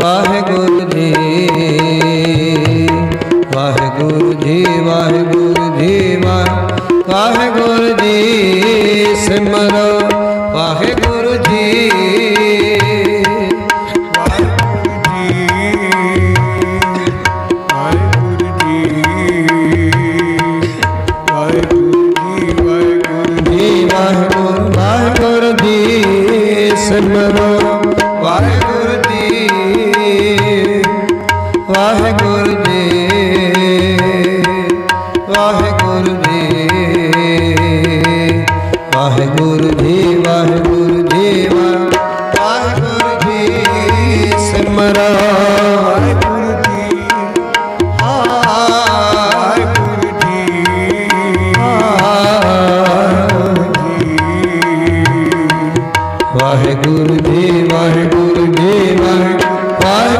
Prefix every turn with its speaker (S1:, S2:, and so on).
S1: Waheguru ji Waheguru ji Waheguru ji Waheguru ji ਸਿਮਰੋ Waheguru ji ਸਿਮਰੋ Waheguru ji Waheguru ji Waheguru ji Waheguru ji Waheguru ji ਸਿਮਰੋ Waheguru ji Waheguru ji Waheguru ji Waheguru ji Waheguru